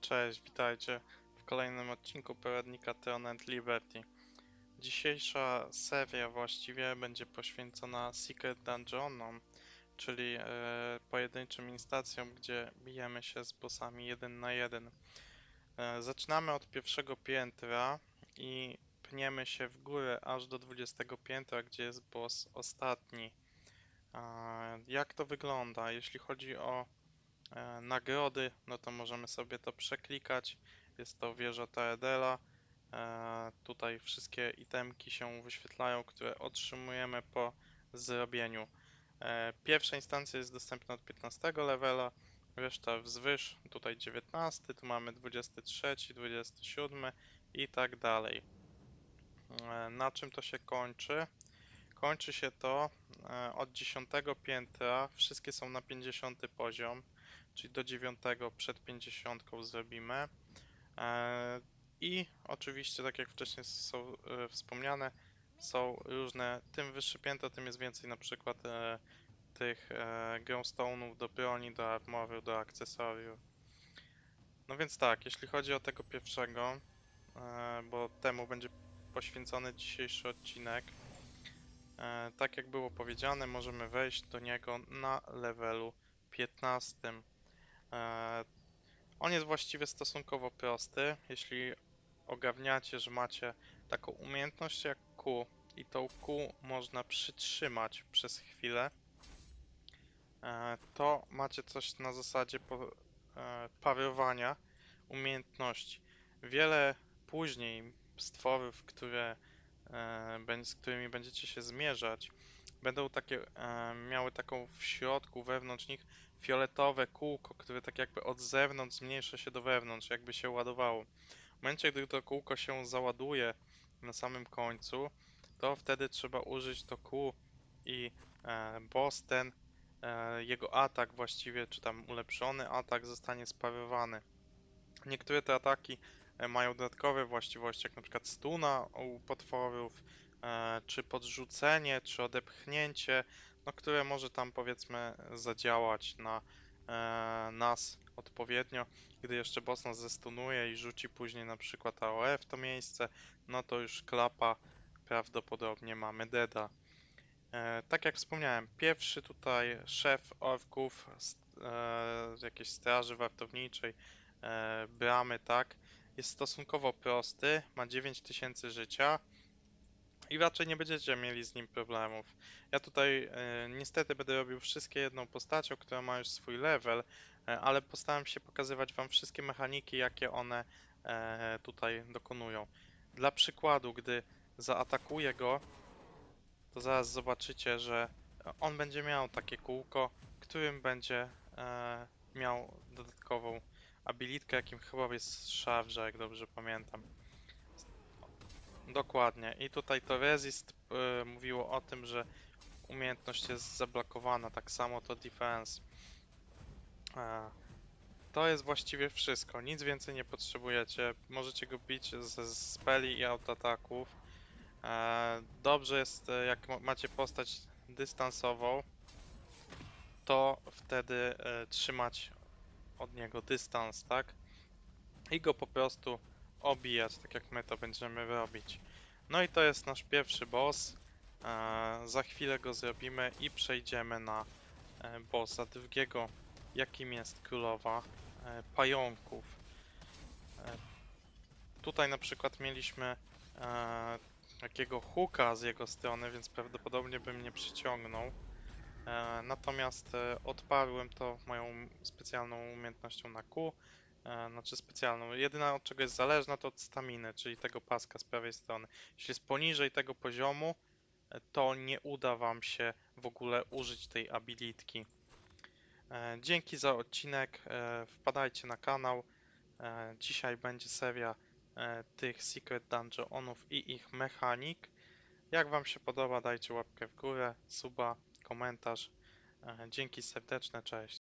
Cześć, witajcie w kolejnym odcinku poradnika Tron and Liberty. Dzisiejsza seria właściwie będzie poświęcona Secret Dungeonom, czyli e, pojedynczym instancjom, gdzie bijemy się z bossami jeden na jeden. E, zaczynamy od pierwszego piętra i pniemy się w górę aż do 20 piętra, gdzie jest boss ostatni. Jak to wygląda? Jeśli chodzi o nagrody, no to możemy sobie to przeklikać. Jest to wieża Taedela. E, tutaj wszystkie itemki się wyświetlają, które otrzymujemy po zrobieniu. E, pierwsza instancja jest dostępna od 15 levela, reszta wzwyż, tutaj 19, tu mamy 23, 27 i tak dalej. E, na czym to się kończy? Kończy się to e, od 10 piętra, wszystkie są na 50 poziom, czyli do 9 przed 50 zrobimy. E, I oczywiście, tak jak wcześniej są e, wspomniane, są różne, tym wyższe piętro, tym jest więcej na przykład e, tych gemstone'ów do broni, do armoru, do akcesoriów. No więc tak, jeśli chodzi o tego pierwszego, bo temu będzie poświęcony dzisiejszy odcinek, tak jak było powiedziane, możemy wejść do niego na levelu 15. E, on jest właściwie stosunkowo prosty, jeśli ogarniacie, że macie taką umiejętność jak Q i tą Q można przytrzymać przez chwilę, e, to macie coś na zasadzie e, parowania umiejętności. Wiele później stworów, które, z którymi będziecie się zmierzać, będą takie, e, miały taką w środku, wewnątrz nich fioletowe kółko, które tak jakby od zewnątrz zmniejsza się do wewnątrz, jakby się ładowało. W momencie, gdy to kółko się załaduje na samym końcu, to wtedy trzeba użyć to kół i e, boss ten, e, jego atak właściwie, czy tam ulepszony atak zostanie sparowany. Niektóre te ataki e, mają dodatkowe właściwości, jak na przykład stuna u potworów, czy podrzucenie, czy odepchnięcie, no, które może tam powiedzmy zadziałać na e, nas odpowiednio. Gdy jeszcze boss nas zestunuje i rzuci później na przykład AOE w to miejsce, no to już klapa prawdopodobnie mamy deda. E, tak jak wspomniałem, pierwszy tutaj szef orków e, z jakiejś straży wartowniczej, e, bramy, tak, jest stosunkowo prosty, ma 9000 życia i raczej nie będziecie mieli z nim problemów. Ja tutaj e, niestety będę robił wszystkie jedną postacią, która ma już swój level, e, ale postaram się pokazywać Wam wszystkie mechaniki, jakie one e, tutaj dokonują. Dla przykładu, gdy zaatakuję go, to zaraz zobaczycie, że on będzie miał takie kółko, którym będzie e, miał dodatkową abilitkę, jakim chyba jest szarża, jak dobrze pamiętam. Dokładnie. I tutaj to resist e, mówiło o tym, że umiejętność jest zablokowana, tak samo to defense. E, to jest właściwie wszystko, nic więcej nie potrzebujecie. Możecie go bić ze speli i autoataków. E, dobrze jest, e, jak ma- macie postać dystansową, to wtedy e, trzymać od niego dystans, tak? I go po prostu obijać, tak jak my to będziemy robić. No i to jest nasz pierwszy boss. E, za chwilę go zrobimy i przejdziemy na e, bossa drugiego, jakim jest królowa e, pająków. E, tutaj na przykład mieliśmy e, takiego hooka z jego strony, więc prawdopodobnie bym nie przyciągnął. E, natomiast e, odparłem to moją specjalną umiejętnością na Q. E, znaczy specjalną. Jedyna od czego jest zależna to od staminy, czyli tego paska z prawej strony. Jeśli jest poniżej tego poziomu, e, to nie uda wam się w ogóle użyć tej abilitki. E, dzięki za odcinek. E, wpadajcie na kanał. E, dzisiaj będzie seria e, tych Secret Dungeonów i ich mechanik. Jak Wam się podoba, dajcie łapkę w górę, suba, komentarz. E, Dzięki serdeczne, cześć.